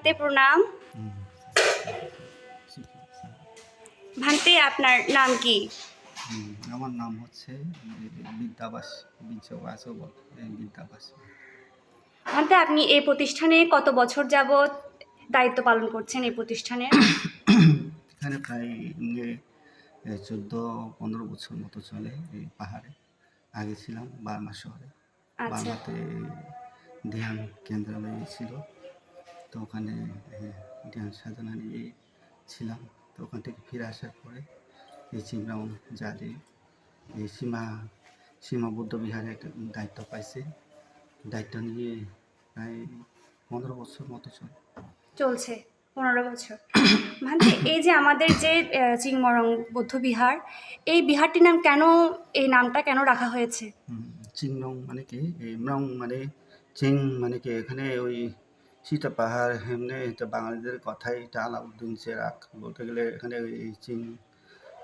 ভান্তে প্রণাম। ভান্তে আপনার নাম কি? আমার নাম হচ্ছে বিদ্যাবাস বিদ্যাবাস বিদ্যাবাস। ভান্তে আপনি এই প্রতিষ্ঠানে কত বছর যাবৎ দায়িত্ব পালন করছেন এই প্রতিষ্ঠানে? এখানে প্রায় চোদ্দ পনেরো বছর মতো চলে এই পাহাড়ে। আগে ছিলাম বার্মা শহরে। আচ্ছা। বার্মাতে ধ্যান কেন্দ্রালয় ছিল। তো ওখানে ধ্যান সাধনা নিয়ে ছিলাম। তো ওখান থেকে ফিরে আসার পরে এই চিমরাম জালে এই সীমা সীমা বৌদ্ধ বিহারে একটা দায়িত্ব পাইছে। দায়িত্ব নিয়ে প্রায় পনেরো বছর মতো চলে চলছে পনেরো বছর। মানে এই যে আমাদের যে চিংমরং বৌদ্ধ বিহার এই বিহারটির নাম কেন এই নামটা কেন রাখা হয়েছে? চিংরং মানে কি? এই মরং মানে চিং মানে কি? এখানে ওই সীতা পাহাড় এমনি এটা বাঙালিদের কথাই, এটা আলাউদ্দিন চেরাক বলতে গেলে এখানে এই চিং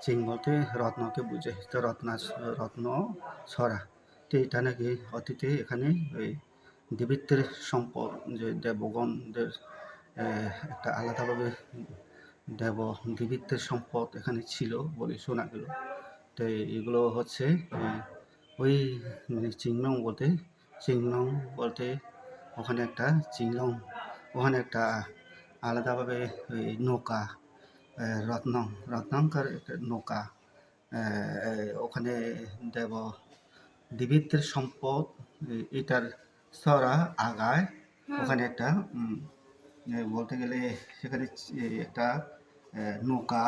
চিং বলতে রত্নকে বুঝে তো রত্না, রত্ন ছড়া। তো এটা নাকি অতীতে এখানে ওই দেবিত্বের সম্পদ, যে দেবগণদের একটা আলাদাভাবে দেব, দেবিত্বের সম্পদ এখানে ছিল বলে শোনা গেল। তো এগুলো হচ্ছে, ওই চিংলং বলতে চিংলং বলতে ওখানে একটা চিংলং ওখানে একটা আলাদাভাবে ওই নৌকা রত্ন রত্নাঙ্কার একটা নৌকা ওখানে দেব দেবীত্বের সম্পদ এটার সরা আগায় ওখানে একটা বলতে গেলে সেখানে একটা নৌকা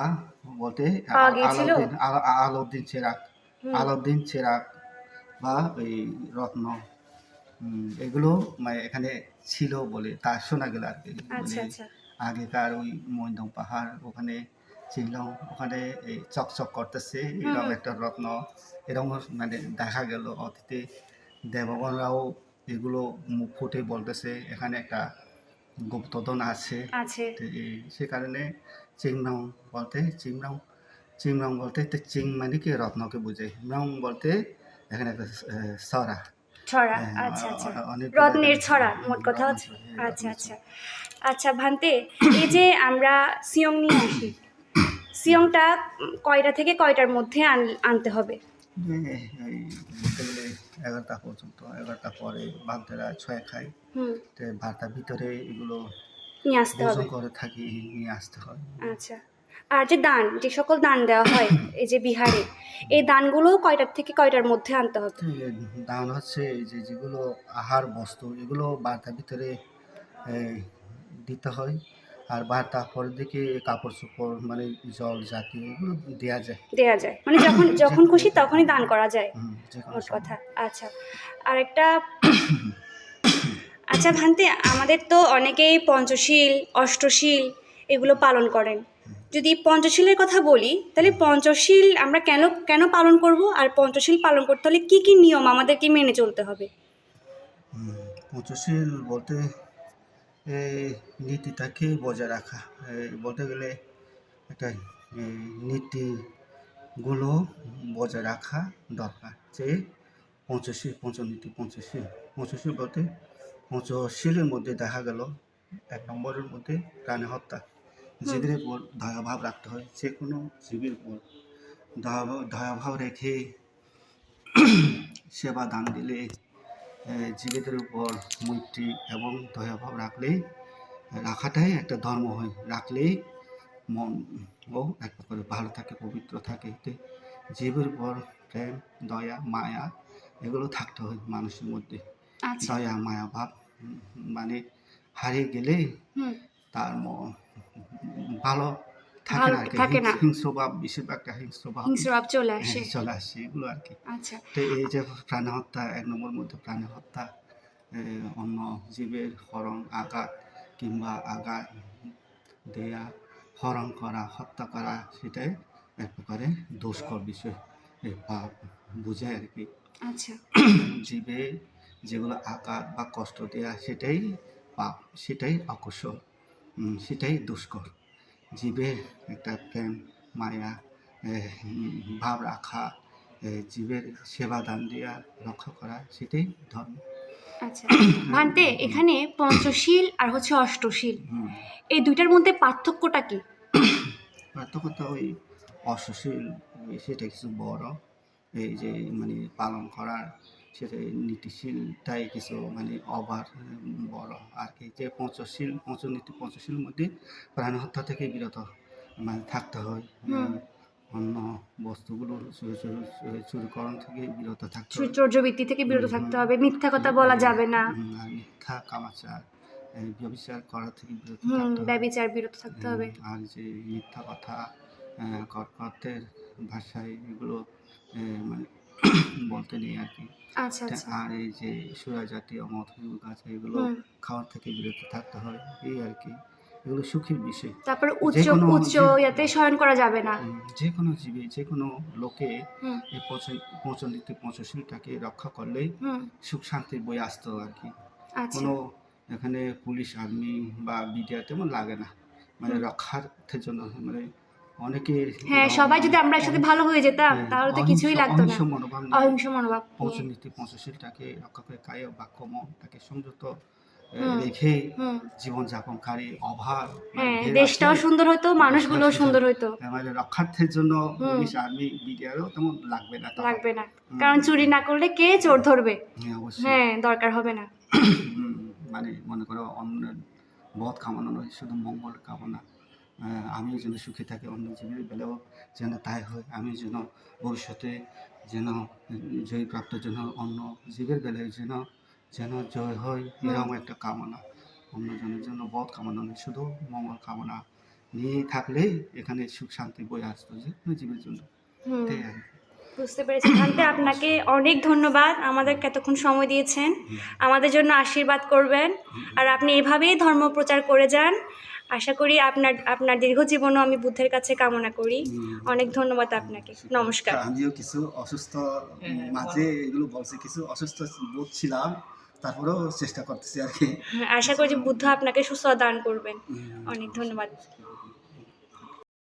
বলতে আ- পাওয়া গিয়েছিল? আলাউদ্দিন আলা- আলাউদ্দিন চেরাক হুম। আলাউদ্দিন চেরাক বা ওই রত্ন এগুলো মানে এখানে ছিল বলে তা শোনা গেল আর কি। আচ্ছা আচ্ছা। আগেকার ওই মৈদম পাহাড় ওখানে ছিলাম ওখানে এই চকচক করতেছে এরকম একটা রত্ন। এরকম মানে দেখা গেল অতীতে। দেবগণরাও এগুলো মুখ ফুটে বলতেছে এখানে একটা গুপ্তধন আছে। সে কারণে চিংরং বলতে চিংরং চিংরং বলতে তো চিং মানে কি রত্নকে বোঝায়। রং বলতে এখানে একটা সরা। ছড়া হ্যাঁ, আচ্ছা আচ্ছা। রত্নের ছড়া মোট কথা হচ্ছে আচ্ছা আচ্ছা। আচ্ছা ভান্তে এই যে আমরা সিয়ং নিয়ে আসি সিয়ংটা কয়টা থেকে কয়টার মধ্যে আন- আনতে হবে? এগারোটা পর্যন্ত এগারোটা পরে বাগদারা ছয় খায়। হুম। তো ভাতার ভিতরে এগুলো নিয়ে আসতে হবে। করে থাকি নিয়ে আসতে হয়। আচ্ছা। আর যে দান যে সকল দান দেওয়া হয় এই যে বিহারে এই দানগুলো কয়টার থেকে কয়টার মধ্যে আনতে হবে? দান হচ্ছে যে যেগুলো আহার বস্তু এগুলো বার্তার ভিতরে দিতে হয়। আর বার্তা পরের দিকে কাপড় চোপড় মানে জল জাতীয় এগুলো দেওয়া যায়। দেওয়া যায়। মানে যখন যখন খুশি তখনই দান করা যায়। মোট কথা। আচ্ছা। আর একটা আচ্ছা ভান্তে আমাদের তো অনেকেই পঞ্চশীল অষ্টশীল এগুলো পালন করেন। যদি পঞ্চশীলের কথা বলি, তাহলে পঞ্চশীল আমরা কেন কেন পালন করব? আর পঞ্চশীল পালন করতে হলে কি কি নিয়ম আমাদেরকে মেনে চলতে হবে? পঞ্চশীল বলতে নীতিটাকে বজায় রাখা। বলতে গেলে একটা নীতিগুলো বজায় রাখা দরকার যে পঞ্চশীল, পঞ্চনীতি পঞ্চশীল। পঞ্চশীল বলতে পঞ্চশীলের মধ্যে দেখা গেল, এক নম্বরের মধ্যে প্রাণী হত্যা। জীবের উপর দয়াভাব রাখতে হয় যে কোনো জীবের উপর। দয়াভাব দয়াভাব রেখে সেবা দান দিলে এ, জীবিতের উপর মৈত্রী এবং দয়াভাব রাখলে রাখাটাই একটা ধর্ম হয়। রাখলেই মন ও এক করে ভালো থাকে পবিত্র থাকে। এতে জীবের উপর প্রেম দয়া মায়া এগুলো থাকতে হয় মানুষের মধ্যে। আচ্ছা। দয়া মায়া ভাব মানে হারিয়ে গেলে তার মন ভালো থাকে না আর কি থাকে না। হিংস্র বেশিরভাগটা হিংস্র ভাব হিংস্রভাব চলে আসে। হ্যাঁ, চলে আসে এগুলো আর কি আচ্ছা। তো এই যে প্রাণী হত্যা এক নম্বর মধ্যে প্রাণী হত্যা অন্য জীবের হরণ আঘাত কিংবা আঘাত দেয়া হরণ করা হত্যা করা সেটাই এক প্রকারে দোষকর বিষয়। পাপ বোঝায় আর কি আচ্ছা। জীবে যেগুলো আঘাত বা কষ্ট দেয়া সেটাই পাপ সেটাই উম, সেটাই দুষ্কর। জীবের একটা প্রেম মায়া ভাব রাখা জীবের সেবা দান দেওয়া রক্ষা করা সেটাই ধর্ম। আচ্ছা ভান্তে এখানে পঞ্চশীল আর হচ্ছে অষ্টশীল। এই দুইটার মধ্যে পার্থক্যটা কি? পার্থক্যটা ওই অশ্বশীল সেটা কিছু বড়। এই যে মানে পালন করার সেটা নীতিশীলটাই কিছু মানে অভার বড় আর কি। যে পঞ্চশীল পঞ্চনীতি পঞ্চশীলের মধ্যে প্রাণ হত্যা থেকে বিরত মানে থাকতে হয়। অন্য বস্তুগুলো চুরি চুরি চুরিকরণ থেকে বিরত থাকতে হয়। সূর্যবৃত্তি থেকে বিরত থাকতে হবে। মিথ্যা কথা বলা যাবে না। মিথ্যা কামাচার ব্যবচার করা থেকে বিরত হবে। ব্যবিচার বিরত থাকতে হবে। আর যে মিথ্যা কথা কর্কটের ভাষায় এগুলো মানে বলতে নেই আর কি। আচ্ছা আচ্ছা। আর এই যে সুরা জাতীয় মদ গাছ এগুলো খাওয়ার থেকে বিরত থাকতে হয় এই আর কি। এগুলো সুখের বিষয়। তারপর উচ্চ উচ্চ ইয়াতে শয়ন করা যাবে না। যে কোনো জীবী যে কোনো লোকে এই পঞ্চনীতি পঞ্চশীলটাকে রক্ষা করলেই সুখ শান্তির বই আসতো আর কি। আচ্ছা। কোনো এখানে পুলিশ আর্মি বা বিডিআর তেমন লাগে না। মানে হুম। রক্ষার্থের জন্য মানে অনেকে হ্যাঁ সবাই যদি আমরা একসাথে ভালো হয়ে যেতাম হ্যাঁ, তাহলে তো কিছুই লাগতো না। অহিংস মনোভাব নিয়ে। পঞ্চনীতি রক্ষা করে কায় বাক্য মন তাকে সংযত। রেখে হুম। জীবনযাপনকারী অভাব হ্যাঁ দেশটাও সুন্দর হতো মানুষগুলো সুন্দর। হতো। মানে রক্ষার্থের জন্য পুলিশ আর্মি বিডিআরও তেমন লাগবে না। লাগবে না। কারণ চুরি না করলে কে চোর ধরবে? হ্যাঁ অবশ্যই। হ্যাঁ দরকার হবে না। মানে মনে করো অন্য বধ কামনা নয় শুধু মঙ্গল কামনা। আমিও যেন সুখী থাকি অন্য জীবের বেলাও যেন তাই হয়। আমি যেন ভবিষ্যতে যেন জয়প্রাপ্ত যেন অন্য জীবের বেলায় যেন যেন জয় হয় এরকম একটা কামনা। অন্যজনের জন্য বধ কামনা নয় শুধু মঙ্গল কামনা নিয়ে থাকলে এখানে সুখ শান্তি বই আসতো যে জীবের জন্য। বুঝতে পেরেছি। ভান্তে আপনাকে অনেক ধন্যবাদ আমাদেরকে এতক্ষণ সময় দিয়েছেন। আমাদের জন্য আশীর্বাদ করবেন। আর আপনি এভাবেই ধর্ম প্রচার করে যান। আশা করি আপনার আপনার দীর্ঘ জীবনও আমি বুদ্ধের কাছে কামনা করি। অনেক ধন্যবাদ আপনাকে। নমস্কার। আমিও কিছু অসুস্থ মাঝে এগুলো বলছি কিছু অসুস্থ বোধ ছিলাম তারপরেও চেষ্টা করতেছি আর কি। আশা করি যে বুদ্ধ আপনাকে সুস্থ দান করবেন। অনেক ধন্যবাদ।